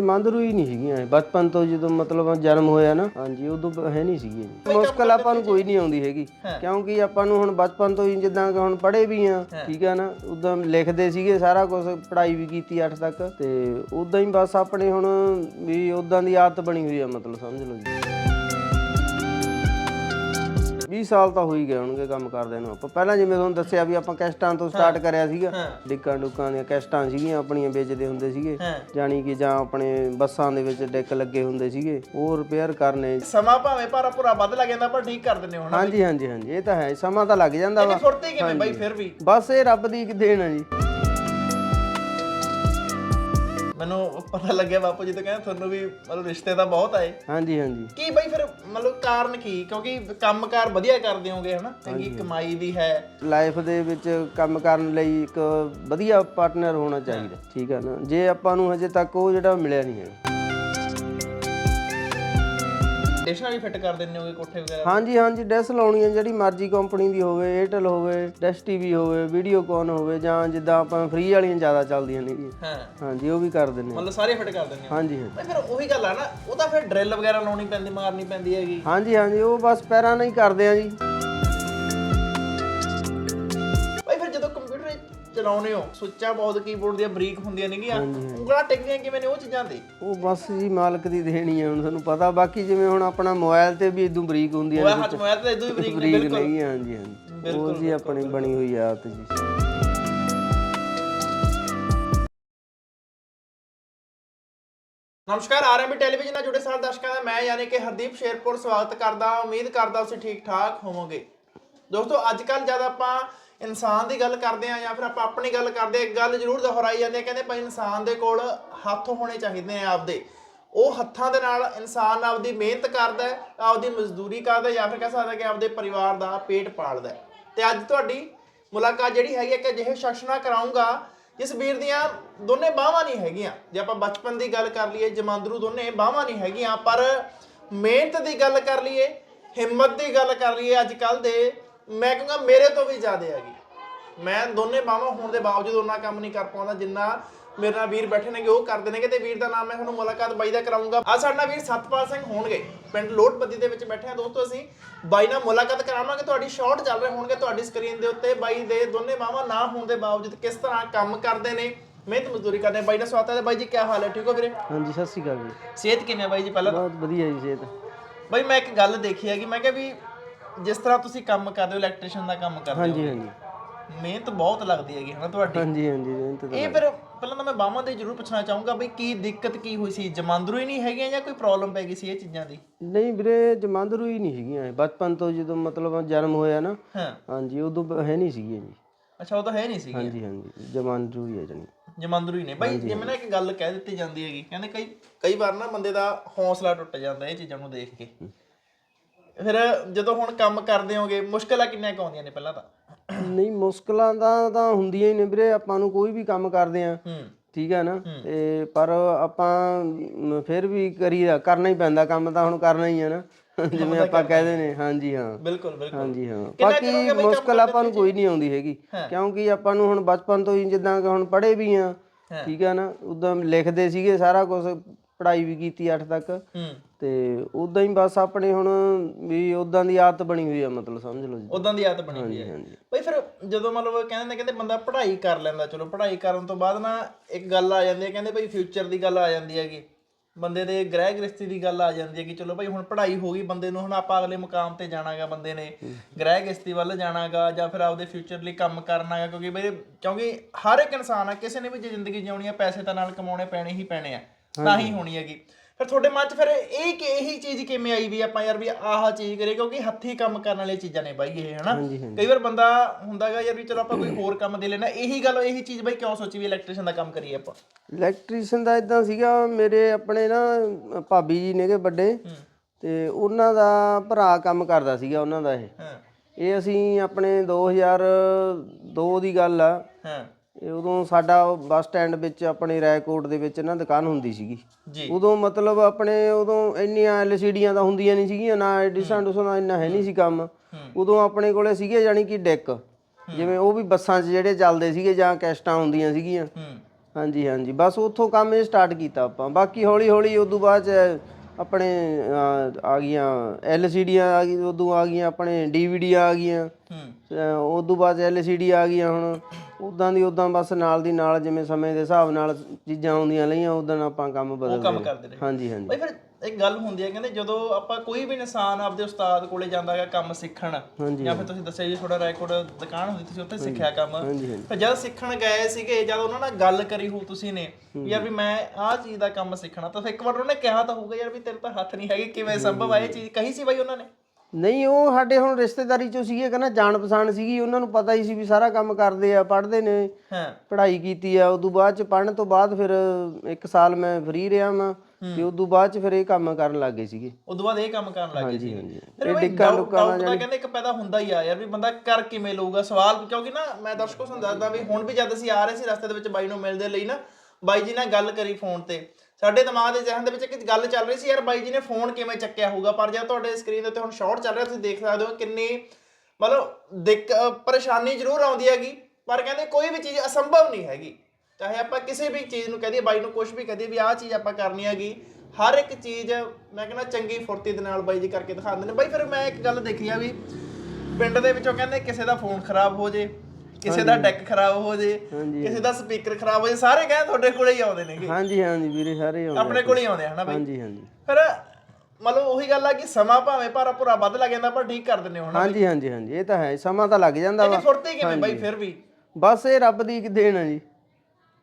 ਜਮਾਂਦਰੂ ਹੀ ਨਹੀਂ ਸੀਗੀਆਂ ਇਹ। ਬਚਪਨ ਤੋਂ ਜਦੋਂ ਮਤਲਬ ਜਨਮ ਹੋਇਆ ਨਾ ਹਾਂਜੀ ਉਦੋਂ ਬ- ਹੈ ਨਹੀਂ ਸੀਗੀ ਜੀ। ਮੁਸ਼ਕਲ ਆਪਾਂ ਨੂੰ ਕੋਈ ਨਹੀਂ ਆਉਂਦੀ ਹੈਗੀ। ਕਿਉਂਕਿ ਆਪਾਂ ਨੂੰ ਹੁਣ ਬਚਪਨ ਤੋਂ ਹੀ ਜਿੱਦਾਂ ਕਿ ਹੁਣ ਪੜ੍ਹੇ ਵੀ ਆ ਠੀਕ ਹੈ ਨਾ ਉਦਾਂ ਲਿਖਦੇ ਸੀਗੇ ਸਾਰਾ ਕੁਝ ਪੜ੍ਹਾਈ ਵੀ ਕੀਤੀ 8 ਤੱਕ। ਤੇ ਉਦਾਂ ਹੀ ਬਸ ਆਪਣੇ ਹੁਣ ਵੀ ਉਦਾਂ ਦੀ ਆਦਤ ਬਣੀ ਹੋਈ ਆ ਮਤਲਬ ਸਮਝ ਲਓ ਜੀ। 20 ਸਾਲ ਤਾਂ ਹੋ ਹੀ ਗਏ ਹੋਣਗੇ ਕੰਮ ਕਰਦੇ ਨੂੰ ਆਪਾਂ। ਪਹਿਲਾਂ ਜਿਵੇਂ ਤੁਹਾਨੂੰ ਦੱਸਿਆ ਵੀ ਆਪਾਂ ਕੈਸਟਾਂ ਤੋਂ ਸਟਾਰਟ ਕਰਿਆ ਸੀਗਾ। ਡਿੱਕਾਂ ਡੁੱਕਾਂ ਦੀਆਂ ਕੈਸਟਾਂ ਸੀਗੀਆਂ ਆਪਣੀਆਂ ਵੇਚਦੇ ਹੁੰਦੇ ਸੀਗੇ। ਜਾਣੀ ਕਿ ਜਾਂ ਆਪਣੇ ਬੱਸਾਂ ਦੇ ਵਿੱਚ ਡਿੱਕ ਲੱਗੇ ਹੁੰਦੇ ਸੀਗੇ। ਉਹ ਰਿਪੇਅਰ ਕਰਨੇ। ਸਮਾਂ ਭਾਵੇਂ ਭਾਰਾ ਭੁਰਾ ਵੱਧ ਲੱਗ ਜਾਂਦਾ ਪਰ ਠੀਕ ਕਰ ਦਿੰਦੇ ਹੋ ਨਾ ਹਾਂਜੀ ਹਾਂਜੀ ਹਾਂਜੀ ਇਹ ਤਾਂ ਹੈ ਸਮਾਂ ਤਾਂ ਲੱਗ ਜਾਂਦਾ ਵਾ। ਫੁਰਤੀ ਕਿਵੇਂ ਬਾਈ ਫਿਰ ਵੀ? ਬਸ ਇਹ ਰੱਬ ਦੀ ਇੱਕ ਦੇਣ ਹੈ ਜੀ। ਮੈਨੂੰ ਪਤਾ ਲੱਗਿਆ ਬਾਪੂ ਜੀ ਤਾਂ ਕਹਿੰਦੇ ਤੁਹਾਨੂੰ ਵੀ ਮਤਲਬ ਰਿਸ਼ਤੇ ਤਾਂ ਬਹੁਤ ਆਏ। ਹਾਂਜੀ ਹਾਂਜੀ। ਕੀ ਬਾਈ ਫਿਰ ਮਤਲਬ ਕਾਰਨ ਕੀ? ਕਿਉਂਕਿ ਕੰਮਕਾਰ ਵਧੀਆ ਕਰਦੇ ਹੋਗੇ ਹਨਾ ਚੰਗੀ ਕਮਾਈ ਵੀ ਹੈ। ਲਾਈਫ ਦੇ ਵਿੱਚ ਕੰਮ ਕਰਨ ਲਈ ਇੱਕ ਵਧੀਆ ਪਾਰਟਨਰ ਹੋਣਾ ਚਾਹੀਦਾ। ਠੀਕ ਹੈ ਨਾ? ਜੇ ਆਪਾਂ ਨੂੰ ਹਜੇ ਤੱਕ ਉਹ ਜਿਹੜਾ ਮਿਲਿਆ ਨਹੀਂ ਹੈ ਡਿਸ਼ਨਾਂ ਵੀ ਫਿੱਟ ਕਰ ਦਿੰਦੇ ਹੋਗੇ ਕੋਠੇ ਵਗੈਰਾ ਹਾਂਜੀ ਹਾਂਜੀ ਡੈਸ ਲਾਉਣੀ ਹੈ ਜਿਹੜੀ ਮਰਜ਼ੀ ਕੰਪਨੀ ਦੀ ਹੋਵੇ ਏਅਰਟੈਲ ਹੋਵੇ ਡੈਸ ਟੀਵੀ ਹੋਵੇ ਵੀਡੀਓਕੌਨ ਹੋਵੇ ਜਾਂ ਜਿੱਦਾਂ ਆਪਾਂ ਫ੍ਰੀ ਵਾਲੀਆਂ ਜ਼ਿਆਦਾ ਚੱਲਦੀਆਂ ਨੇ ਜੀ। ਹਾਂ। ਹਾਂਜੀ ਉਹ ਵੀ ਕਰ ਦਿੰਦੇ ਹਾਂ ਮਤਲਬ ਸਾਰੇ ਫਿੱਟ ਕਰ ਦਿੰਦੇ ਹੋ ਹਾਂਜੀ ਹਾਂਜੀ ਫਿਰ ਉਹੀ ਗੱਲ ਆ ਨਾ ਉਹ ਤਾਂ ਫਿਰ ਡਰਿਲ ਵਗੈਰਾ ਲਾਉਣੀ ਪੈਂਦੀ ਮਾਰਨੀ ਪੈਂਦੀ ਹੈਗੀ। ਹਾਂਜੀ ਹਾਂਜੀ ਉਹ ਬਸ ਪੈਰਾਂ ਨਾਲ ਹੀ ਕਰਦੇ ਆ ਜੀ। ਚਲਾਉਨੇ ਹੋ। ਸੁੱਚਾਂ ਬਹੁਤ ਕੀਬੋਰਡ ਦੀਆਂ ਬਰੀਕ ਹੁੰਦੀਆਂ ਨੇਗੀਆਂ। ਉਂਗਲਾਂ ਟਿਕਦੀਆਂ ਕਿਵੇਂ ਨੇ ਉਹ ਚੀਜ਼ਾਂ ਤੇ? ਉਹ ਬਸ ਜੀ ਮਾਲਕ ਦੀ ਦੇਣੀ ਹੈ ਹੁਣ ਤੁਹਾਨੂੰ ਪਤਾ। ਬਾਕੀ ਜਿਵੇਂ ਹੁਣ ਆਪਣਾ ਮੋਬਾਈਲ ਤੇ ਵੀ ਇਦੋਂ ਬਰੀਕ ਹੁੰਦੀਆਂ ਉਹ ਹੱਥ ਮੋਬਾਈਲ ਤੇ ਇਦੋਂ ਹੀ ਬਰੀਕ ਨੇ ਬਰੀਕ ਨਹੀਂ ਹਾਂਜੀ ਹਾਂਜੀ। ਉਹ ਜੀ ਆਪਣੀ ਬਣੀ ਹੋਈ ਆਦਤ ਜੀ। ਨਮਸਕਾਰ ਆਰਐਮਬੀ ਟੈਲੀਵਿਜ਼ਨ ਨਾਲ ਜੁੜੇ ਸਾਰੇ ਦਰਸ਼ਕਾਂ ਦਾ ਮੈਂ ਯਾਨੀ ਕਿ ਹਰਦੀਪ ਸ਼ੇਰਪੁਰ ਸਵਾਗਤ ਕਰਦਾ। ਹਾਂ ਉਮੀਦ ਕਰਦਾ ਤੁਸੀਂ ਠੀਕ ਠਾਕ ਹੋਵੋਗੇ। ਦੋਸਤੋ ਅੱਜ ਕੱਲ ਜਦ ਆਪਾਂ ਇਨਸਾਨ ਦੀ ਗੱਲ ਕਰਦੇ ਆ ਜਾਂ ਫਿਰ ਆਪਾਂ ਆਪਣੀ ਗੱਲ ਕਰਦੇ ਆ, ਇੱਕ ਗੱਲ ਜ਼ਰੂਰ ਦੁਹਰਾਈ ਜਾਂਦੀ ਹੈ ਕਹਿੰਦੇ ਭਾਈ ਇਨਸਾਨ ਦੇ ਕੋਲ ਹੱਥ ਹੋਣੇ ਚਾਹੀਦੇ ਆ ਆਪਦੇ। ਉਹ ਹੱਥਾਂ ਦੇ ਨਾਲ ਇਨਸਾਨ ਆਪਦੀ ਮਿਹਨਤ ਕਰਦਾ ਹੈ, ਆਪਦੀ ਮਜ਼ਦੂਰੀ ਕਰਦਾ ਜਾਂ ਫਿਰ ਕਹਿ ਸਕਦਾ ਕਿ ਆਪਦੇ ਪਰਿਵਾਰ ਦਾ ਪੇਟ ਪਾਲਦਾ ਹੈ। ਤੇ ਅੱਜ ਤੁਹਾਡੀ ਮੁਲਾਕਾਤ ਜਿਹੜੀ ਹੈਗੀ ਹੈ ਕਿ ਅਜਿਹੇ ਸ਼ਖਸ ਨਾਲ ਕਰਾਉਂਗਾ ਜਿਸ ਵੀਰ ਦੀਆਂ ਦੋਨੇ ਬਾਹਾਂ ਨਹੀਂ ਹੈਗੀਆਂ। ਜੇ ਆਪਾਂ ਬਚਪਨ ਦੀ ਗੱਲ ਕਰ ਲਈਏ, ਜਮਾਂਦਰੂ ਦੋਨੇ ਬਾਹਾਂ ਨਹੀਂ ਹੈਗੀਆਂ, ਪਰ ਮਿਹਨਤ ਦੀ ਗੱਲ ਕਰ ਲਈਏ, ਹਿੰਮਤ ਦੀ ਗੱਲ ਕਰ ਲਈਏ ਅੱਜ ਕੱਲ ਦੇ, ਮੈਂ ਕਹੂੰਗਾ ਮੇਰੇ ਤੋਂ ਵੀ ਜ਼ਿਆਦਾ ਹੈਗੀ। ਮੈਂ ਦੋਨੇ ਬਾਹਾਂ ਹੋਣ ਦੇ ਬਾਵਜੂਦ ਉਹਨਾਂ ਕੰਮ ਨਹੀਂ ਕਰ ਪਾਉਂਦਾ ਜਿੰਨਾ ਮੇਰੇ ਨਾਲ ਵੀਰ ਬੈਠੇ ਨੇਗੇ ਉਹ ਕਰਦੇ ਨੇਗੇ ਤੇ ਵੀਰ ਦਾ ਨਾਮ ਮੈਂ ਤੁਹਾਨੂੰ ਮੁਲਾਕਾਤ ਬਾਈ ਦਾ ਕਰਾਉਂਗਾ ਆ ਸਾਡਾ ਵੀਰ ਸਤਪਾਲ ਸਿੰਘ ਹੋਣਗੇ ਪਿੰਡ ਲੋਟਪੱਦੀ ਦੇ ਵਿੱਚ ਬੈਠੇ ਆ ਦੋਸਤੋ ਅਸੀਂ। ਬਾਈ ਨਾਲ ਮੁਲਾਕਾਤ ਕਰਾਵਾਂਗੇ ਤੁਹਾਡੀ ਸ਼ਾਰਟ ਚੱਲ ਰਹੇ ਹੋਣਗੇ ਤੁਹਾਡੀ ਸਕਰੀਨ ਦੇ ਉੱਤੇ। ਬਾਈ ਦੇ ਦੋਨੇ ਬਾਹਾਂ ਨਾ ਹੋਣ ਦੇ ਬਾਵਜੂਦ ਕਿਸ ਤਰ੍ਹਾਂ ਕੰਮ ਕਰਦੇ ਨੇ ਮਿਹਨਤ ਮਜ਼ਦੂਰੀ ਕਰਦੇ ਬਾਈ ਦਾ ਸਵਾਗਤ ਹੈ ਬਾਈ ਜੀ ਕੀ ਹਾਲ ਹੈ? ਠੀਕ ਹੋ ਵੀਰੇ? ਹਾਂਜੀ ਸਤਿ ਸ਼੍ਰੀ ਅਕਾਲ ਜੀ। ਸਿਹਤ ਕਿਵੇਂ ਹੈ ਬਾਈ ਜੀ ਪਹਿਲਾਂ? ਬਹੁਤ ਵਧੀਆ ਜੀ ਸਿਹਤ। ਬਾਈ ਮੈਂ ਇੱਕ ਗੱਲ ਦੇਖੀ ਹੈਗੀ ਮੈਂ ਕਿਹਾ ਵੀ ਜਿਸ ਤਰ੍ਹਾਂ ਤੁਸੀਂ ਕੰਮ ਕਰਦੇ ਹੋ ਇਲੈਕਟ੍ਰੀਸ਼ੀਅਨ ਦਾ ਕੰਮ ਕਰਦੇ ਹੋ। ਹਾਂਜੀ ਹਾਂਜੀ। ਮਿਹਨਤ ਬਹੁਤ ਲੱਗਦੀ ਹੈਗੀ ਹਨਾ ਤੁਹਾਡੀ? ਹਾਂਜੀ ਹਾਂਜੀ ਮਿਹਨਤ ਤਾਂ ਇਹ ਫਿਰ ਪਹਿਲਾਂ ਤਾਂ ਮੈਂ ਬਾਹਾਂ ਦੇ ਜ਼ਰੂਰ ਪੁੱਛਣਾ ਚਾਹੂੰਗਾ ਬਈ ਕੀ ਦਿੱਕਤ ਕੀ ਹੋਈ ਸੀ? ਜਮਾਂਦਰੂ ਹੀ ਨਹੀਂ ਹੈਗੀਆਂ ਜਾਂ ਕੋਈ ਪ੍ਰੋਬਲਮ ਪੈ ਗਈ ਸੀ ਇਹ ਚੀਜ਼ਾਂ ਦੀ? ਨਹੀਂ ਵੀਰੇ ਜਮਾਂਦਰੂ ਹੀ ਨਹੀਂ ਸੀਗੀਆਂ ਇਹ। ਬਚਪਨ ਤੋਂ ਜਦੋਂ ਮਤਲਬ ਜਨਮ ਹੋਇਆ ਨਾ ਹਾਂ। ਹਾਂਜੀ ਉਦੋਂ ਬ- ਹੈ ਨਹੀਂ ਸੀਗੀਆਂ ਜੀ। ਅੱਛਾ ਉਹ ਤਾਂ ਹੈ ਨਹੀਂ ਸੀ ਹਾਂਜੀ ਹਾਂਜੀ ਜਮਾਂਦਰੂ ਹੀ ਹੈ ਜਣੀ। ਜਮਾਂਦਰੂ ਹੀ ਨੇ। ਬਾਈ ਜਿਵੇਂ ਨਾ ਇੱਕ ਗੱਲ ਕਹਿ ਦਿੱਤੀ ਜਾਂਦੀ ਹੈਗੀ ਕਹਿੰਦੇ ਕਈ ਕਈ ਵਾਰ ਨਾ ਬੰਦੇ ਦਾ ਹੌਸਲਾ ਟੁੱਟ ਜਾਂਦਾ ਇਹ ਚੀਜ਼ਾਂ ਨੂੰ ਦੇਖ ਕੇ। ਫਿਰ ਜਦੋਂ ਹੁਣ ਕੰਮ ਕਰਦੇ ਹੋਗੇ ਮੁਸ਼ਕਲਾਂ ਕਿੰਨੀਆਂ ਕੁ ਆਉਂਦੀਆਂ ਨੇ ਪਹਿਲਾਂ ਤਾਂ? ਨਹੀਂ ਮੁਸ਼ਕਲਾਂ ਤਾਂ ਤਾਂ ਹੁੰਦੀਆਂ ਹੀ ਨੇ ਵੀਰੇ ਆਪਾਂ ਨੂੰ ਕੋਈ ਵੀ ਕੰਮ ਕਰਦੇ ਆ ਠੀਕ ਹੈ ਨਾ? ਤੇ ਪਰ ਆਪਾਂ ਫਿਰ ਵੀ ਕਰੀਦਾ ਕਰਨਾ ਹੀ ਪੈਂਦਾ ਕੰਮ ਤਾਂ ਹੁਣ ਕਰਨਾ ਹੀ ਹੈ ਨਾ। ਜਿਵੇਂ ਆਪਾਂ ਕਹਦੇ ਨੇ ਹਾਂਜੀ ਹਾਂ। ਬਿਲਕੁਲ ਬਿਲਕੁਲ। ਹਾਂਜੀ ਹਾਂ। ਬਾਕੀ ਮੁਸ਼ਕਲ ਆਪਾਂ ਨੂੰ ਕੋਈ ਨਹੀਂ ਆਉਂਦੀ ਹੈਗੀ। ਕਿਉਂਕਿ ਆਪਾਂ ਨੂੰ ਹੁਣ ਬਚਪਨ ਤੋਂ ਹੀ ਜਿੱਦਾਂ ਕਿ ਹੁਣ ਪੜ੍ਹੇ ਵੀ ਆ ਠੀਕ ਹੈ ਨਾ? ਉਦਾਂ ਲਿਖਦੇ ਸੀਗੇ ਸਾਰਾ ਕੁਝ ਪੜ੍ਹਾਈ ਵੀ ਕੀਤੀ 8 ਤੱਕ। ਤੇ ਉਦਾਂ ਹੀ ਬਸ ਆਪਣੇ ਹੁਣ ਵੀ ਉਦਾਂ ਦੀ ਆਦਤ ਬਣੀ ਹੋਈ ਆ ਮਤਲਬ ਸਮਝ ਲਓ ਜੀ। ਉਦਾਂ ਦੀ ਆਦਤ ਬਣੀ ਹੋਈ ਹੈ ਬਈ ਫਿਰ ਜਦੋਂ ਮਤਲਬ ਕਹਿੰਦੇ ਨੇ ਕਹਿੰਦੇ ਬੰਦਾ ਪੜ੍ਹਾਈ ਕਰ ਲੈਂਦਾ ਚਲੋ ਪੜ੍ਹਾਈ ਕਰਨ ਤੋਂ ਬਾਅਦ ਨਾ ਇੱਕ ਗੱਲ ਆ ਜਾਂਦੀ ਹੈ ਕਹਿੰਦੇ ਬਈ ਫਿਊਚਰ ਦੀ ਗੱਲ ਆ ਜਾਂਦੀ ਹੈਗੀ। ਬੰਦੇ ਦੇ ਗ੍ਰਹਿ ਗ੍ਰਸਤੀ ਦੀ ਗੱਲ ਆ ਜਾਂਦੀ ਹੈ ਕਿ ਚਲੋ ਬਈ ਹੁਣ ਪੜ੍ਹਾਈ ਹੋ ਗਈ ਬੰਦੇ ਨੂੰ ਹੁਣ ਆਪਾਂ ਅਗਲੇ ਮੁਕਾਮ ਤੇ ਜਾਣਾਗਾ ਬੰਦੇ ਨੇ। ਗ੍ਰਹਿ ਗ੍ਰਸਤੀ ਵੱਲ ਜਾਣਾਗਾ ਜਾਂ ਫਿਰ ਆਪਦੇ ਫਿਊਚਰ ਲਈ ਕੰਮ ਕਰਨਾਗਾ ਕਿਉਂਕਿ ਬਈ ਕਿਉਂਕਿ ਹਰ ਇੱਕ ਇਨਸਾਨ ਆ ਕਿਸੇ ਨੇ ਵੀ ਜੇ ਜ਼ਿੰਦਗੀ ਜਿਉਣੀ ਆ ਪੈਸੇ ਤਾਂ ਨਾਲ ਕਮਾਉਣੇ ਪੈਣੇ ਹੀ ਪੈਣੇ ਆ। ਤਾਂ ਹੀ ਹੋਣੀ ਹੈਗੀ। ਫਿਰ ਤੁਹਾਡੇ ਮਨ 'ਚ ਫਿਰ ਇਹ ਕਿ ਇਹੀ ਚੀਜ਼ ਕਿਵੇਂ ਆਈ ਵੀ ਆਪਾਂ ਯਾਰ ਵੀ ਆਹ ਚੀਜ਼ ਕਰੀਏ ਕਿਉਂਕਿ ਹੱਥੀ ਕੰਮ ਕਰਨ ਵਾਲੀਆਂ ਚੀਜ਼ਾਂ ਨੇ ਬਾਈ ਇਹ ਹਨਾ? ਕਈ ਵਾਰ ਬੰਦਾ ਹੁੰਦਾਗਾ ਯਾਰ ਵੀ ਚਲੋ ਆਪਾਂ ਕੋਈ ਹੋਰ ਕੰਮ ਦੇ ਲੈਣਾ ਇਹੀ ਗੱਲ ਇਹੀ ਚੀਜ਼ ਬਾਈ ਕਿਉਂ ਸੋਚੀ ਵੀ ਇਲੈਕਟ੍ਰੀਸ਼ੀਅਨ ਦਾ ਕੰਮ ਕਰੀਏ ਆਪਾਂ? ਇਲੈਕਟ੍ਰੀਸ਼ੀਅਨ ਦਾ ਇਦਾਂ ਸੀਗਾ ਮੇਰੇ ਆਪਣੇ ਨਾ ਭਾਬੀ ਜੀ ਨੇਗੇ ਵੱਡੇ ਤੇ ਉਹਨਾਂ ਦਾ ਭਰਾ ਕੰਮ ਕਰਦਾ ਸੀਗਾ ਉਹਨਾਂ ਦਾ ਇਹ। ਇਹ ਅਸੀਂ ਆਪਣੇ 2002 ਦੀ ਗੱਲ ਆ। ਹਾਂ। ਇਹ ਉਦੋਂ ਸਾਡਾ ਬੱਸ ਸਟੈਂਡ ਵਿੱਚ ਆਪਣੇ ਰਾਏਕੋਟ ਦੇ ਵਿੱਚ ਨਾ ਦੁਕਾਨ ਹੁੰਦੀ ਸੀਗੀ। ਜੀ। ਉਦੋਂ ਮਤਲਬ ਆਪਣੇ ਉਦੋਂ ਇੰਨੀਆਂ ਐਲਸੀਡੀਆਂ ਤਾਂ ਹੁੰਦੀਆਂ ਨਹੀਂ ਸੀਗੀਆਂ ਨਾ ਐਡੀਸਨ ਡੂਸਨ ਦਾ ਇੰਨਾ ਹੈ ਨਹੀਂ ਸੀ ਕੰਮ। ਉਦੋਂ ਆਪਣੇ ਕੋਲੇ ਸੀਗੇ ਜਾਨੀ ਕਿ ਡੈਕ। ਜਿਵੇਂ ਉਹ ਵੀ ਬੱਸਾਂ 'ਚ ਜਿਹੜੇ ਚੱਲਦੇ ਸੀਗੇ ਜਾਂ ਕੈਸਟਾਂ ਹੁੰਦੀਆਂ ਸੀਗੀਆਂ। ਹਾਂਜੀ ਹਾਂਜੀ। ਬਸ ਉੱਥੋਂ ਕੰਮ ਇਹ ਸਟਾਰਟ ਕੀਤਾ ਆਪਾਂ। ਬਾਕੀ ਹੌਲੀ ਹੌਲੀ ਉਦੋਂ ਬਾਅਦ ਚ ਆਪਣੇ ਆ ਗਈਆਂ ਐਲਸੀਡੀਆਂ ਆ ਗਈ ਉਦੋਂ ਆ ਗਈਆਂ ਆਪਣੇ ਡੀਵੀਡੀ ਆ ਗਈਆਂ। ਹੂੰ। ਉਦੋਂ ਬਾਅਦ ਐਲਸੀਡੀ ਆ ਗਈਆਂ ਹੁਣ। ਉਦਾਂ ਦੀ ਉਦਾਂ ਬਸ ਨਾਲ ਦੀ ਨਾਲ ਜਿਵੇਂ ਸਮੇਂ ਦੇ ਹਿਸਾਬ ਨਾਲ ਚੀਜ਼ਾਂ ਆਉਂਦੀਆਂ ਲਈਆਂ ਉਦੋਂ ਆਪਾਂ ਕੰਮ ਬਦਲ ਕੰਮ ਕਰਦੇ ਰਹੇ। ਹਾਂਜੀ ਹਾਂਜੀ। ਬਈ ਫਿਰ ਇੱਕ ਗੱਲ ਹੁੰਦੀ ਹੈ ਕਹਿੰਦੇ ਜਦੋਂ ਆਪਾਂ ਕੋਈ ਵੀ ਇਨਸਾਨ ਆਪਦੇ ਉਸਤਾਦ ਕੋਲੇ ਜਾਂਦਾ ਹੈਗਾ ਕੰਮ ਸਿੱਖਣ। ਜਾਂ ਫਿਰ ਤੁਸੀਂ ਦੱਸਿਆ ਜੀ ਥੋੜਾ ਰੈਕੋਰਡ ਦੁਕਾਨ ਹੁੰਦੀ ਤੁਸੀਂ ਉੱਥੇ ਸਿੱਖਿਆ ਕੰਮ। ਫਿਰ ਜਦ ਸਿੱਖਣ ਗਏ ਸੀਗੇ ਜਦ ਉਹਨਾਂ ਨਾਲ ਗੱਲ ਕਰੀ ਹੋ ਤੁਸੀਂ ਨੇ ਯਾਰ ਵੀ ਮੈਂ ਆਹ ਚੀਜ਼ ਦਾ ਕੰਮ ਸਿੱਖਣਾ ਤਾਂ ਫਿਰ ਇੱਕ ਵਾਰ ਉਹਨੇ ਕਿਹਾ ਤਾਂ ਹੋਊਗਾ ਯਾਰ ਵੀ ਤੇਰੇ ਤਾਂ ਹੱਥ ਨਹੀਂ ਹੈਗੇ ਕਿਵੇਂ ਸੰਭਵ ਆ ਇਹ ਚੀਜ਼ ਕਹੀ ਸੀ ਬਾਈ ਉਹਨਾਂ ਨੇ? ਨਹੀਂ ਉਹ ਸਾਡੇ ਹੁਣ ਰਿਸ਼ਤੇਦਾਰੀ ਚੋਂ ਸੀਗੇ ਕਹਿੰਦਾ ਜਾਣ ਪਛਾਣ ਸੀਗੀ ਉਹਨਾਂ ਨੂੰ ਪਤਾ ਹੀ ਸੀ ਵੀ ਸਾਰਾ ਕੰਮ ਕਰਦੇ ਆ ਪੜ੍ਹਦੇ ਨੇ। ਹਾਂ। ਪੜ੍ਹਾਈ ਕੀਤੀ ਆ ਉਦੋਂ ਬਾਅਦ ਚ ਪੜ੍ਹਨ ਤੋਂ ਬਾਅਦ ਫਿਰ ਇੱਕ ਸਾਲ ਮੈਂ ਫ੍ਰੀ ਰਿਹਾ ਮੈਂ ਤੇ ਉਦੋਂ ਬਾਅਦ ਚ ਫਿਰ ਇਹ ਕੰਮ ਕਰਨ ਲੱਗ ਗਏ ਸੀਗੇ। ਉਦੋਂ ਬਾਅਦ ਇਹ ਕੰਮ ਕਰਨ ਲੱਗ ਸੀ ਇਹ ਡਿੱਕਾ ਲੁੱਕਾ ਤਾਂ ਕਹਿੰਦੇ ਇੱਕ ਪੈਦਾ ਹੁੰਦਾ ਹੀ ਆ ਯਾਰ ਵੀ ਬੰਦਾ ਕਰ ਕਿਵੇਂ ਲਊਗਾ? ਸਵਾਲ ਕਿਉਂਕਿ ਨਾ ਮੈਂ ਦਰਸ਼ਕੋ ਤੁਹਾਨੂੰ ਦੱਸਦਾ ਵੀ ਹੁਣ ਵੀ ਜਦ ਅਸੀਂ ਆ ਰਹੇ ਸੀ ਰਸਤੇ ਦੇ ਵਿੱਚ ਬਾਈ ਨੂੰ ਮਿਲਦੇ ਲਈ ਨਾ ਬਾਈ ਜੀ ਨਾਲ ਗੱਲ ਕਰੀ ਫੋਨ ਤੇ। ਸਾਡੇ ਦਿਮਾਗ ਦੇ ਜ਼ਿਹਨ ਦੇ ਵਿੱਚ ਇੱਕ ਗੱਲ ਚੱਲ ਰਹੀ ਸੀ, ਯਾਰ ਬਾਈ ਜੀ ਨੇ ਫੋਨ ਕਿਵੇਂ ਚੱਕਿਆ ਹੋਊਗਾ? ਪਰ ਜੇ ਤੁਹਾਡੇ ਸਕਰੀਨ ਦੇ ਉੱਤੇ ਹੁਣ ਸ਼ਾਰਟ ਚੱਲ ਰਿਹਾ, ਤੁਸੀਂ ਦੇਖ ਸਕਦੇ ਹੋ ਕਿੰਨੀ ਮਤਲਬ ਦਿੱਕ ਪਰੇਸ਼ਾਨੀ ਜ਼ਰੂਰ ਆਉਂਦੀ ਹੈਗੀ। ਪਰ ਕਹਿੰਦੇ ਕੋਈ ਵੀ ਚੀਜ਼ ਅਸੰਭਵ ਨਹੀਂ ਹੈਗੀ। ਚਾਹੇ ਆਪਾਂ ਕਿਸੇ ਵੀ ਚੀਜ਼ ਨੂੰ ਕਹਦੇ ਬਾਈ ਨੂੰ ਕੁਝ ਵੀ ਕਹਦੇ ਵੀ ਆਹ ਚੀਜ਼ ਆਪਾਂ ਕਰਨੀ ਹੈਗੀ। ਹਰ ਇੱਕ ਚੀਜ਼, ਮੈਂ ਕਹਿੰਦਾ ਚੰਗੀ ਫੁਰਤੀ ਦੇ ਨਾਲ ਬਾਈ ਜੀ ਕਰਕੇ ਦਿਖਾਉਂਦੇ ਨੇ। ਬਾਈ, ਫਿਰ ਮੈਂ ਇੱਕ ਗੱਲ ਦੇਖੀ ਆ ਵੀ ਪਿੰਡ ਦੇ ਵਿੱਚੋਂ ਕਹਿੰਦੇ ਕਿਸੇ ਦਾ ਫੋਨ ਖਰਾਬ ਹੋ ਜੇ ਕਿਸੇ ਦਾ ਡੈਕ ਖਰਾਬ ਹੋ ਜੇ। ਕਿਸੇ ਦਾ ਸਪੀਕਰ ਖਰਾਬ ਹੋ ਜੇ ਸਾਰੇ ਕਹਿੰਦੇ ਤੁਹਾਡੇ ਕੋਲੇ ਹੀ ਆਉਂਦੇ ਨੇਗੇ। ਹਾਂਜੀ ਹਾਂਜੀ ਵੀਰੇ ਸਾਰੇ ਆਉਂਦੇ ਆਪਣੇ ਕੋਲੇ ਹੀ ਆਉਂਦੇ ਹਨਾ ਬਾਈ? ਹਾਂਜੀ ਹਾਂਜੀ। ਫਿਰ ਮਤਲਬ ਉਹੀ ਗੱਲ ਆ ਕਿ ਸਮਾਂ ਭਾਵੇਂ ਭਾਰਾ ਭੁਰਾ ਵੱਧ ਲੱਗ ਜਾਂਦਾ ਪਰ ਠੀਕ ਕਰ ਦਿੰਦੇ ਹੋ ਹਨਾ ਹਾਂਜੀ ਹਾਂਜੀ ਹਾਂਜੀ ਇਹ ਤਾਂ ਹੈ ਸਮਾਂ ਤਾਂ ਲੱਗ ਜਾਂਦਾ ਵਾ। ਫੁਰਤੀ ਕਿਵੇਂ ਬਾਈ ਫਿਰ ਵੀ? ਬਸ ਇਹ ਰੱਬ ਦੀ ਦੇਣ ਹੈ ਜੀ।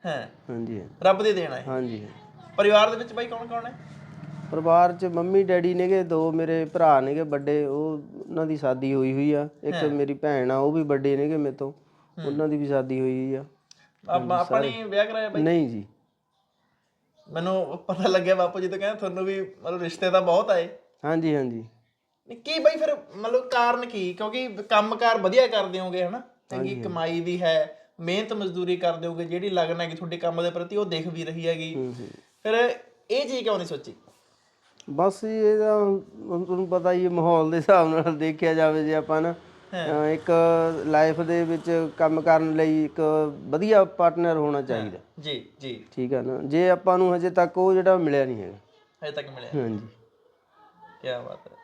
ਹੈ? ਹਾਂਜੀ ਰੱਬ ਦੇ ਦੇਣਾ ਹੈ ਹਾਂਜੀ ਪਰਿਵਾਰ ਦੇ ਵਿੱਚ ਬਾਈ ਕੌਣ ਕੌਣ ਹੈ? ਪਰਿਵਾਰ ਚ ਮੰਮੀ ਡੈਡੀ ਨੇਗੇ ਦੋ ਮੇਰੇ ਭਰਾ ਨੇਗੇ ਵੱਡੇ ਉਹ ਉਹਨਾਂ ਦੀ ਸ਼ਾਦੀ ਹੋਈ ਹੋਈ ਆ। ਇੱਕ ਮੇਰੀ ਭੈਣ ਆ ਉਹ ਵੀ ਵੱਡੇ ਨੇਗੇ ਮੇਰੇ ਤੋਂ। ਉਹਨਾਂ ਦੀ ਵੀ ਸ਼ਾਦੀ ਹੋਈ ਆ। ਆਪਾਂ ਆਪਣੀ ਵਿਆਹ ਕਰਾਇਆ ਬਾਈ? ਨਹੀਂ ਜੀ। ਮੈਨੂੰ ਪਤਾ ਲੱਗਿਆ ਬਾਪੂ ਜੀ ਤੋਂ ਕਹਿੰਦੇ ਤੁਹਾਨੂੰ ਵੀ ਮਤਲਬ ਰਿਸ਼ਤੇ ਤਾਂ ਬਹੁਤ ਆਏ। ਹਾਂਜੀ ਹਾਂਜੀ। ਨਹੀਂ ਕੀ ਬਾਈ ਫਿਰ ਮਤਲਬ ਕਾਰਨ ਕੀ? ਕਿਉਂਕਿ ਕੰਮਕਾਰ ਵਧੀਆ ਕਰਦੇ ਹੋਗੇ ਹਨਾ? ਚੰਗੀ ਕਮਾਈ ਵੀ ਹੈ ਮਿਹਨਤ ਮਜ਼ਦੂਰੀ ਕਰਦੇ ਹੋਗੇ ਜਿਹੜੀ ਲਗਨ ਹੈਗੀ ਤੁਹਾਡੇ ਕੰਮ ਦੇ ਪ੍ਰਤੀ ਉਹ ਦਿਖ ਵੀ ਰਹੀ ਹੈਗੀ। ਫਿਰ ਇਹ ਚੀਜ਼ ਕਿਉਂ ਨਹੀਂ ਸੋਚੀ? ਬਸ ਇਹਦਾ ਤੁਹਾਨੂੰ ਪਤਾ ਹੀ ਹੈ ਮਾਹੌਲ ਦੇ ਹਿਸਾਬ ਨਾਲ ਦੇਖਿਆ ਜਾਵੇ ਜੇ ਆਪਾਂ ਨਾ ਅਹ ਇੱਕ ਲਾਈਫ ਦੇ ਵਿੱਚ ਕੰਮ ਕਰਨ ਲਈ ਇੱਕ ਵਧੀਆ ਪਾਰਟਨਰ ਹੋਣਾ ਚਾਹੀਦਾ। ਜੀ ਜੀ। ਠੀਕ ਆ ਨਾ? ਜੇ ਆਪਾਂ ਨੂੰ ਹਜੇ ਤੱਕ ਉਹ ਜਿਹੜਾ ਮਿਲਿਆ ਨਹੀਂ ਹੈਗਾ। ਹਜੇ ਤੱਕ ਮਿਲਿਆ। ਹਾਂਜੀ। ਕੀ ਬਾਤ ਹੈ।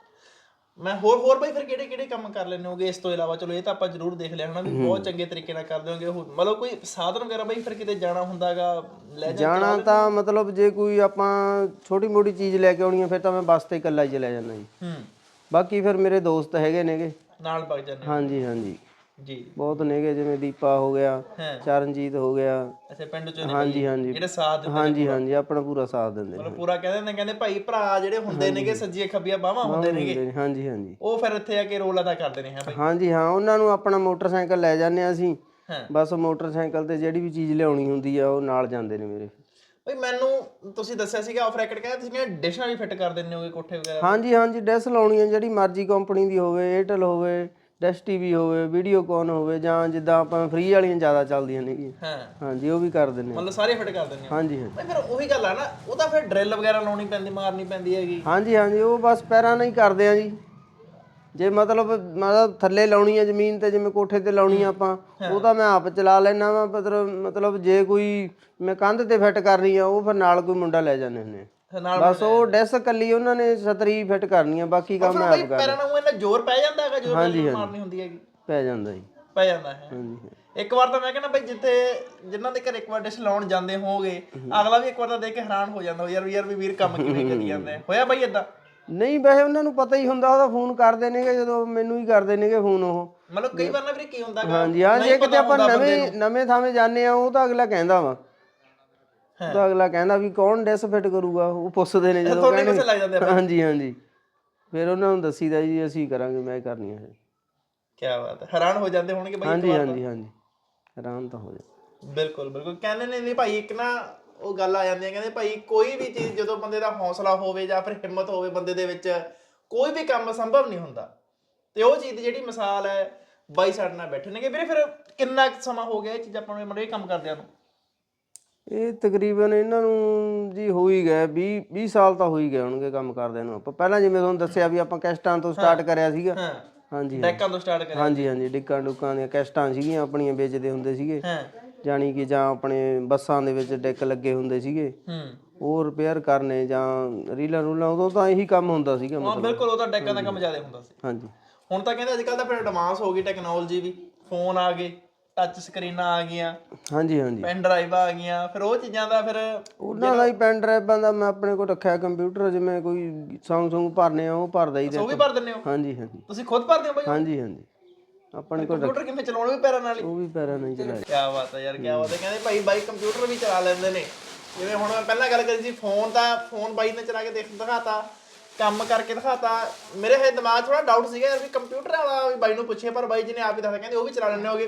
ਮੈਂ ਹੋਰ ਹੋਰ ਬਾਈ ਫਿਰ ਕਿਹੜੇ ਕਿਹੜੇ ਕੰਮ ਕਰ ਲੈਣੇ ਹੋਗੇ? ਇਸ ਤੋਂ ਇਲਾਵਾ ਚਲੋ ਇਹ ਤਾਂ ਆਪਾਂ ਜ਼ਰੂਰ ਦੇਖ ਲਿਆ ਹਨਾ ਵੀ ਬਹੁਤ ਚੰਗੇ ਤਰੀਕੇ ਨਾਲ ਕਰਦੇ ਹੋਗੇ ਉਹ। ਮਤਲਬ ਕੋਈ ਸਾਧਨ ਵਗੈਰਾ ਬਾਈ ਫਿਰ ਕਿਤੇ ਜਾਣਾ ਹੁੰਦਾਗਾ ਲੈ ਜਾ ਜਾਣਾ ਤਾਂ ਮਤਲਬ ਜੇ ਕੋਈ ਆਪਾਂ ਛੋਟੀ ਮੋਟੀ ਚੀਜ਼ ਲੈ ਕੇ ਆਉਣੀ ਹੈ ਫਿਰ ਤਾਂ ਮੈਂ ਬੱਸ ਤੇ ਇਕੱਲਾ ਹੀ ਚਲਾ ਜਾਂਦਾ ਜੀ। ਹੂੰ। ਬਾਕੀ ਫਿਰ ਮੇਰੇ ਦੋਸਤ ਹੈਗੇ ਨੇਗੇ। ਨਾਲ ਵਗ ਜਾਂਦੇ ਹੋ। ਹਾਂਜੀ ਹਾਂਜੀ। ਜੀ। ਬਹੁਤ ਨੇਗੇ ਜਿਵੇਂ ਦੀਪਾ ਹੋ ਗਿਆ ਹਾਂ। ਚਰਨਜੀਤ ਹੋ ਗਿਆ। ਅੱਛਾ ਪਿੰਡ ਚੋਂ ਨੇ ਹਾਂਜੀ ਹਾਂਜੀ। ਜਿਹੜੇ ਸਾਥ ਦਿੰਦੇ ਹਾਂਜੀ ਹਾਂਜੀ ਆਪਣਾ ਪੂਰਾ ਸਾਥ ਦਿੰਦੇ ਨੇ। ਮਤਲਬ ਪੂਰਾ ਕਹਿੰਦੇ ਨੇ ਕਹਿੰਦੇ ਭਾਈ ਭਰਾ ਜਿਹੜੇ ਹੁੰਦੇ ਨੇਗੇ ਸੱਜੀਆਂ ਖੱਬੀਆਂ ਬਾਹਾਂ ਹੁੰਦੇ ਨੇਗੇ। ਨੇ, ਹਾਂਜੀ ਹਾਂਜੀ। ਉਹ ਫਿਰ ਇੱਥੇ ਆ ਕੇ ਰੋਲ ਅਦਾ ਕਰਦੇ ਨੇ ਹੈ ਭਾਈ? ਹਾਂਜੀ ਹਾਂ ਉਹਨਾਂ ਨੂੰ ਆਪਣਾ ਮੋਟਰਸਾਈਕਲ ਲੈ ਜਾਂਦੇ ਆ ਅਸੀਂ। ਹਾਂ। ਬਸ ਮੋਟਰਸਾਈਕਲ ਤੇ ਜਿਹੜੀ ਵੀ ਚੀਜ਼ ਲਿਆਉਣੀ ਹੁੰਦੀ ਆ ਉਹ ਨਾਲ ਜਾਂਦੇ ਨੇ ਮੇਰੇ। ਭਾਈ ਮੈਨੂੰ ਤੁਸੀਂ ਦੱਸਿਆ ਸੀਗਾ ਆਫ ਰੈਕਟ ਕਹਿੰਦੇ ਤੁਸੀਂ ਕਹਿੰਦੇ ਡਿਸ਼ਾਂ ਵੀ ਫਿੱਟ ਕਰ ਦਿੰਦੇ ਹੋਗੇ ਕੋਠੇ ਵਗੈਰਾ। ਹਾਂਜੀ ਹਾਂਜੀ ਡੈਸ ਲਾਉਣੀ ਆ ਜਿਹੜੀ ਮਰਜ਼ੀ ਕੰਪਨੀ ਦੀ ਹੋਵੇ ਏਅਰਟੈਲ ਹੋਵੇ ਡੈਸ਼ ਟੀਵੀ ਹੋਵੇ ਵੀਡੀਓਕੌਨ ਹੋਵੇ ਜਾਂ ਜਿੱਦਾਂ ਆਪਾਂ ਫ੍ਰੀ ਵਾਲੀਆਂ ਜ਼ਿਆਦਾ ਚੱਲਦੀਆਂ ਨੇਗੀਆਂ ਹਾਂ। ਹਾਂਜੀ ਉਹ ਵੀ ਕਰ ਦਿੰਦੇ ਆ ਮਤਲਬ ਸਾਰੇ ਫਿੱਟ ਕਰ ਦਿੰਦੇ ਹੋ ਹਾਂਜੀ ਭਾਈ ਫਿਰ ਉਹੀ ਗੱਲ ਆ ਨਾ ਉਹ ਤਾਂ ਫਿਰ ਡਰਿਲ ਵਗੈਰਾ ਲਾਉਣੀ ਪੈਂਦੀ ਮਾਰਨੀ ਪੈਂਦੀ ਹੈਗੀ। ਹਾਂਜੀ ਹਾਂਜੀ ਉਹ ਬਸ ਪੈਰਾਂ ਨਾਲ ਹੀ ਕਰਦੇ ਆ ਜੀ। ਜੇ ਮਤਲਬ ਮਤਲਬ ਥੱਲੇ ਲਾਉਣੀ ਹੈ ਜ਼ਮੀਨ ਤੇ ਜਿਵੇਂ ਕੋਠੇ ਤੇ ਲਾਉਣੀ ਆ ਆਪਾਂ ਉਹ ਤਾਂ ਮੈਂ ਆਪ ਚਲਾ ਲੈਣਾ ਵਾ ਮਤਲਬ ਮਤਲਬ ਜੇ ਕੋਈ ਮੈਂ ਕੰਧ ਤੇ ਫਿੱਟ ਕਰਨੀ ਆ ਉਹ ਫਿਰ ਨਾਲ ਕੋਈ ਮੁੰਡਾ ਲੈ ਜਾਂਦੇ ਹੁੰਦੇ ਆ। ਨਾਲ ਬਸ ਉਹ ਡੈਸ ਕੱਲੀ ਉਹਨਾਂ ਨੇ ਛਤਰੀ ਫਿੱਟ ਕਰਨੀ ਆ ਬਾਕੀ ਕੰਮ ਮੈਂ ਆਪ ਕਰ ਪੈਰਾਂ ਨੂੰ ਇਹਨਾਂ ਜ਼ੋਰ ਪੈ ਜਾਂਦਾ ਹੈਗਾ ਡਰਿਲ ਮਾਰਨੀ ਹੁੰਦੀ ਹੈਗੀ। ਪੈ ਜਾਂਦਾ ਜੀ। ਪੈ ਜਾਂਦਾ ਹੈ। ਹਾਂਜੀ ਇੱਕ ਵਾਰ ਤਾਂ ਮੈਂ ਕਹਿੰਦਾ ਬਈ ਜਿੱਥੇ ਜਿਨ੍ਹਾਂ ਦੇ ਘਰ ਇੱਕ ਵਾਰ ਡਿਸ਼ ਲਾਉਣ ਜਾਂਦੇ ਹੋਗੇ ਅਗਲਾ ਵੀ ਇੱਕ ਵਾਰ ਤਾਂ ਦੇਖ ਕੇ ਹੈਰਾਨ ਹੋ ਜਾਂਦਾ ਯਾਰ ਵੀ ਯਾਰ ਵੀ ਵੀਰ ਕੰਮ ਕਿਵੇਂ ਕਰੀ ਜਾਂਦੇ ਆ। ਹੋਇਆ ਬਈ ਇਦਾਂ ਨਹੀਂ ਵੈਸੇ ਉਹਨਾਂ ਨੂੰ ਪਤਾ ਹੀ ਹੁੰਦਾ ਉਹਦਾ ਫੋਨ ਕਰਦੇ ਨੇਗੇ ਜਦੋਂ ਮੈਨੂੰ ਹੀ ਕਰਦੇ ਨੇਗੇ ਫੋਨ ਉਹ। ਮਤਲਬ ਕਈ ਵਾਰ ਨਾ ਵੀਰੇ ਕੀ ਹੁੰਦਾ ਗਾ, ਹਾਂਜੀ ਹਾਂ ਜੇ ਨਹੀਂ ਕਿਤੇ ਪਤਾ ਆਪਾਂ ਹੁੰਦਾ ਬੰਦੇ ਨਵੇਂ ਨਵੇਂ ਥਾਵੇਂ ਜਾਂਦੇ ਆ ਉਹ ਤਾਂ ਅਗਲਾ ਕਹਿੰਦਾ ਵਾ। ਉਹ ਤਾਂ ਅਗਲਾ ਕਹਿੰਦਾ ਵੀ ਕੌਣ ਡੈਸ ਫਿੱਟ ਕਰੂਗਾ ਉਹ ਪੁੱਛਦੇ ਨੇ ਜਦੋਂ ਤੁਹਾਡੇ ਪਿੱਛੇ ਲੱਗ ਜਾਂਦੇ ਆ ਹਾਂਜੀ ਹਾਂਜੀ। ਫਿਰ ਉਹਨਾਂ ਨੂੰ ਦੱਸੀਦਾ ਜੀ ਅਸੀਂ ਕਰਾਂਗੇ ਮੈਂ ਕਰਨੀ ਹੈ ਕੀ ਬਾਤ ਹੈ ਹੈਰਾਨ ਹੋ ਜਾਂਦੇ ਹੋਣਗੇ ਬਈ ਹਾਂਜੀ ਹਾਂਜੀ ਹਾਂਜੀ। ਆਰਾਮ ਤਾਂ ਹੋ ਜਾ ਬਿਲਕੁਲ ਬਿਲਕੁਲ। ਕਹਿੰਦੇ ਨੇ ਵੀ ਭਾਈ ਇੱਕ ਨਾ ਉਹ ਗੱਲ ਆ ਜਾਂਦੀ ਹੈ ਕਹਿੰਦੇ ਭਾਈ ਕੋਈ ਵੀ ਚੀਜ਼ ਜਦੋਂ ਬੰਦੇ ਦਾ ਹੌਸਲਾ ਹੋਵੇ ਜਾਂ ਫਿਰ ਹਿੰਮਤ ਹੋਵੇ ਬੰਦੇ ਦੇ ਵਿੱਚ ਕੋਈ ਵੀ ਕੰਮ ਸੰਭਵ ਨਹੀਂ ਹੁੰਦਾ। ਤੇ ਉਹ ਚੀਜ਼ ਦੀ ਜਿਹੜੀ ਮਿਸਾਲ ਹੈ ਬਾਈ ਸਾਡੇ ਨਾਲ ਬੈਠੇ ਨੇਗੇ। ਵੀਰੇ ਫਿਰ ਕਿੰਨਾ ਕੁ ਸਮਾਂ ਹੋ ਗਿਆ ਇਹ ਚੀਜ਼ ਆਪਾਂ ਨੂੰ ਮਤਲਬ ਇਹ ਕੰਮ ਕਰਦਿਆਂ ਨੂੰ? ਇਹ ਤਕਰੀਬਨ ਇਹਨਾਂ ਨੂੰ ਜੀ ਹੋ ਹੀ ਗਏ 20 20 ਸਾਲ ਤਾਂ ਹੋ ਹੀ ਗਏ ਹੋਣਗੇ ਕੰਮ ਕਰਦਿਆਂ ਨੂੰ ਆਪਾਂ। ਪਹਿਲਾਂ ਜਿਵੇਂ ਤੁਹਾਨੂੰ ਦੱਸਿਆ ਵੀ ਆਪਾਂ ਕੈਸਟਾਂ ਤੋਂ ਸਟਾਰਟ ਕਰਿਆ ਸੀਗਾ। ਹਾਂ। ਹਾਂਜੀ ਡੈਕਾਂ ਤੋਂ ਸਟਾਰਟ ਕਰਿਆ। ਹਾਂਜੀ ਹਾਂਜੀ ਡਿੱਕਾਂ ਡੁੱਕਾਂ ਦੀਆਂ ਕੈਸਟਾਂ ਸੀਗੀਆਂ ਆਪਣੀਆਂ ਵੇਚਦੇ ਹੁੰਦੇ ਸੀਗੇ। ਹਾਂ। ਜਾਣੀ ਕਿ ਜਾਂ ਆਪਣੇ ਬੱਸਾਂ ਦੇ ਵਿੱਚ ਡੈਕ ਲੱਗੇ ਹੁੰਦੇ ਸੀਗੇ। ਹੂੰ। ਉਹ ਰਿਪੇਅਰ ਕਰਨੇ ਜਾਂ ਰੀਲਾਂ ਰੂਲਾਂ ਉਦੋਂ ਤਾਂ ਇਹੀ ਕੰਮ ਹੁੰਦਾ ਸੀਗਾ ਹਾਂ ਮਤਲਬ। ਬਿਲਕੁਲ ਉਹ ਤਾਂ ਡੈਕਾਂ ਦਾ ਕੰਮ ਜ਼ਿਆਦਾ ਹੁੰਦਾ ਸੀ। ਹਾਂਜੀ। ਹੁਣ ਤਾਂ ਕਹਿੰਦੇ ਅੱਜ ਕੱਲ ਤਾਂ ਫਿਰ ਐਡਵਾਂਸ ਹੋ ਗਈ ਟੈਕਨੋਲੋਜੀ ਵੀ। ਫੋਨ ਆ ਗਏ ਟੱਚ ਸਕਰੀਨਾਂ ਆ ਗਈਆਂ। ਹਾਂਜੀ ਹਾਂਜੀ। ਪੈਨ ਡਰਾਈਵਾਂ ਆ ਗਈਆਂ ਫਿਰ ਉਹ ਚੀਜ਼ਾਂ ਦਾ ਫਿਰ ਉਹਨਾਂ ਦਾ ਹੀ ਪੈਨ ਡਰਾਈਵਾਂ ਦਾ ਮੈਂ ਆਪਣੇ ਕੋਲ ਰੱਖਿਆ ਕੰਪਿਊਟਰ ਜਿਵੇਂ ਕੋਈ Song ਭਰਨੇ ਆ ਉਹ ਭਰਦਾ ਹੀ ਉਹ ਵੀ ਭਰ ਦਿੰਦੇ ਹੋ? ਹਾਂਜੀ ਹਾਂਜੀ। ਤੁਸੀਂ ਖੁਦ ਭਰਦੇ ਹੋ ਬਾਈ ਹਾਂਜੀ ਹਾਂਜੀ। ਆਪਣੇ ਕੋਲ ਕੰਪਿਊਟਰ ਕਿਵੇਂ ਚਲਾਉਣਾ ਵੀ ਪੈਰਾਂ ਨਾਲ ਹੀ? ਉਹ ਵੀ ਪੈਰਾਂ ਨਹੀਂ ਚਲਾਇਆ ਕੀ ਬਾਤ ਹੈ ਯਾਰ ਕੀ ਬਾਤ ਹੈ ਕਹਿੰਦੇ ਭਾਈ ਬਾਈ ਕੰਪਿਊਟਰ ਵੀ ਚਲਾ ਲੈਂਦੇ ਨੇ। ਜਿਵੇਂ ਹੁਣ ਮੈਂ ਪਹਿਲਾਂ ਗੱਲ ਕਰੀ ਸੀ ਫੋਨ ਦਾ ਫੋਨ ਬਾਈ ਨੇ ਚਲਾ ਕੇ ਦੇਖ ਦਿਖਾਤਾ ਕੰਮ ਕਰਕੇ ਦਿਖਾਤਾ। ਮੇਰੇ ਹੈ ਦਿਮਾਗ ਥੋੜਾ ਡਾਊਟ ਸੀਗਾ ਯਾਰ ਵੀ ਕੰਪਿਊਟਰ ਵਾਲਾ ਵੀ ਬਾਈ ਨੂੰ ਪੁੱਛੇ ਪਰ ਬਾਈ ਜੀ ਨੇ ਆਪ ਹੀ ਦੱਸਿਆ ਕਹਿੰਦੇ ਉਹ ਵੀ ਚਲਾ ਲੈਣੇ ਹੋਗੇ।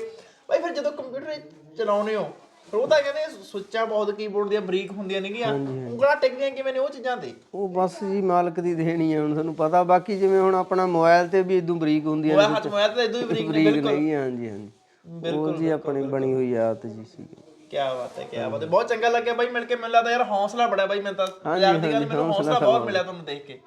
ਬਾਈ ਫਿਰ ਜਦੋਂ ਕੰਪਿਊਟਰ ਚਲਾਉਣੇ ਹੋ ਫਿਰ ਉਹ ਤਾਂ ਕਹਿੰਦੇ ਸੁੱਚਾਂ ਬਹੁਤ ਕੀਬੋਰਡ ਦੀਆਂ ਬਰੀਕ ਹੁੰਦੀਆਂ ਨੇਗੀਆਂ। ਉਂਗਲਾਂ ਟਿਕਦੀਆਂ ਕਿਵੇਂ ਨੇ ਉਹ ਚੀਜ਼ਾਂ ਤੇ? ਉਹ ਬਸ ਜੀ ਮਾਲਕ ਦੀ ਦੇਣੀ ਹੈ ਹੁਣ ਤੁਹਾਨੂੰ ਪਤਾ ਬਾਕੀ ਜਿਵੇਂ ਹੁਣ ਆਪਣਾ ਮੋਬਾਈਲ ਤੇ ਵੀ ਇਦੋਂ ਬਰੀਕ ਹੁੰਦੀਆਂ ਉਹ ਹੱਥ ਮੋਬਾਈਲ ਤੇ ਇਦੋਂ ਹੀ ਬਰੀਕ ਨੇ ਬਰੀਕ ਨਹੀਂ ਹਾਂਜੀ ਹਾਂਜੀ। ਉਹ ਜੀ ਆਪਣੀ ਬਣੀ ਹੋਈ ਆਦਤ ਜੀ ਸੀ। ਕੀ ਬਾਤ ਹੈ ਕੀ ਬਾਤ ਹੈ। ਬਹੁਤ ਚੰਗਾ ਲੱਗਿਆ ਬਾਈ ਮਿਲ ਕੇ ਮੈਨੂੰ ਲੱਗਦਾ ਯਾਰ ਹੌਸਲਾ ਬੜਾ ਬਾਈ ਮੈਨੂੰ ਤਾਂ ਯਾਰ ਦੀ ਗੱਲ ਮੈਨੂੰ ਹੌਸਲਾ ਬਹੁਤ ਮਿਲਿਆ ਤੁਹਾਨੂੰ ਦੇਖ ਕੇ।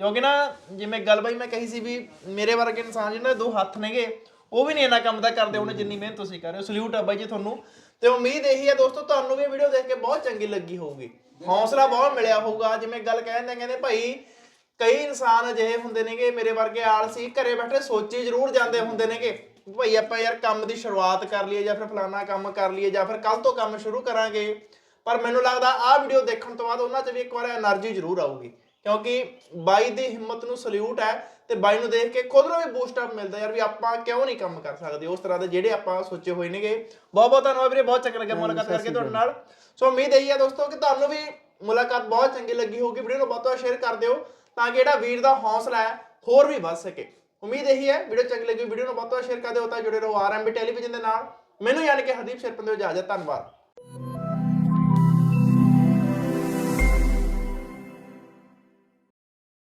ਕਿਉਂਕਿ ਨਾ ਜਿਵੇਂ ਗੱਲ ਬਾਈ ਮੈਂ ਕਹੀ ਸੀ ਵੀ ਮੇਰੇ ਵਰਗੇ ਇਨਸਾਨ ਜਿਹਨਾਂ ਦੇ ਦੋ ਹੱਥ ਨੇਗੇ ਉਹ ਵੀ ਨਹੀਂ ਇੰਨਾ ਕੰਮ ਤਾਂ ਕਰਦੇ ਹੋਣੇ ਜਿੰਨੀ ਮਿਹਨਤ ਤੁਸੀਂ ਕਰ ਰਹੇ ਹੋ। ਸਲੂਟ ਆ ਬਾਈ ਜੀ ਤੁਹਾਨੂੰ। ਤੇ ਉਮੀਦ ਇਹੀ ਹੈ ਦੋਸਤੋ, ਤੁਹਾਨੂੰ ਵੀ ਵੀਡੀਓ ਦੇਖ ਕੇ ਬਹੁਤ ਚੰਗੀ ਲੱਗੀ ਹੋਊਗੀ। ਹੌਸਲਾ ਬਹੁਤ ਮਿਲਿਆ ਹੋਊਗਾ। ਜਿਵੇਂ ਗੱਲ ਕਹਿੰਦੇ ਕਹਿੰਦੇ, ਭਾਈ, ਕਈ ਇਨਸਾਨ ਅਜਿਹੇ ਹੁੰਦੇ ਨੇਗੇ, ਮੇਰੇ ਵਰਗੇ ਆਲਸੀ ਘਰੇ ਬੈਠੇ ਸੋਚੀ ਜ਼ਰੂਰ ਜਾਂਦੇ ਹੁੰਦੇ ਨੇਗੇ, ਭਾਈ, ਆਪਾਂ ਯਾਰ ਕੰਮ ਦੀ ਸ਼ੁਰੂਆਤ ਕਰ ਲਈਏ ਜਾਂ ਫਿਰ ਫਲਾਣਾ ਕੰਮ ਕਰ ਲਈਏ ਜਾਂ ਫਿਰ ਕੱਲ ਤੋਂ ਕੰਮ ਸ਼ੁਰੂ ਕਰਾਂਗੇ। ਪਰ ਮੈਨੂੰ ਲੱਗਦਾ, ਆਹ ਵੀਡੀਓ ਦੇਖਣ ਤੋਂ ਬਾਅਦ ਉਹਨਾਂ 'ਚ ਵੀ ਇੱਕ ਵਾਰ એનર્ਜੀ ਜ਼ਰੂਰ ਆਊਗੀ। ਕਿਉਂਕਿ ਬਾਈ ਦੀ ਹਿੰਮਤ ਨੂੰ ਸਲੂਟ ਹੈ ਤੇ ਬਾਈ ਨੂੰ ਦੇਖ ਕੇ ਖੁਦ ਨੂੰ ਵੀ ਬੂਸਟ ਅਪ ਮਿਲਦਾ ਯਾਰ ਵੀ ਆਪਾਂ ਕਿਉਂ ਨਹੀਂ ਕੰਮ ਕਰ ਸਕਦੇ ਉਸ ਤਰ੍ਹਾਂ ਦੇ ਜਿਹੜੇ ਆਪਾਂ ਸੋਚੇ ਹੋਏ ਨੇਗੇ। ਬਹੁਤ ਬਹੁਤ ਧੰਨਵਾਦ ਵੀਰੇ ਬਹੁਤ ਚੰਗਾ ਲੱਗਿਆ ਮੁਲਾਕਾਤ ਕਰਕੇ ਤੁਹਾਡੇ ਨਾਲ। ਸੋ ਉਮੀਦ ਹੈ ਦੋਸਤੋ ਕਿ ਤੁਹਾਨੂੰ ਵੀ ਮੁਲਾਕਾਤ ਬਹੁਤ ਚੰਗੀ ਲੱਗੀ ਹੋਊਗੀ ਵੀਡੀਓ ਨੂੰ ਬਹੁਤ ਬਹੁਤ ਸ਼ੇਅਰ ਕਰ ਦਿਓ ਤਾਂ ਕਿ ਜਿਹੜਾ ਵੀਰ ਦਾ ਹੌਸਲਾ ਹੈ ਹੋਰ ਵੀ ਵੱਧ ਸਕੇ। ਉਮੀਦ ਇਹੀ ਹੈ ਵੀਡੀਓ ਚੰਗੀ ਲੱਗੀ ਵੀਡੀਓ ਨੂੰ ਬਹੁਤ ਬਹੁਤ ਸ਼ੇਅਰ ਕਰ ਦਿਓ ਤਾਂ ਜੁੜੇ ਰਹੋ ਆਰਐਮਬੀ ਟੈਲੀਵਿਜ਼ਨ ਦੇ ਨਾਲ। ਮੈਨੂੰ ਯਾਨੀ ਕਿ ਹਰਦੀਪ ਸ਼ੇਰਪੰਦੇ ਇਜਾਜ਼ਤ ਧੰਨਵਾਦ।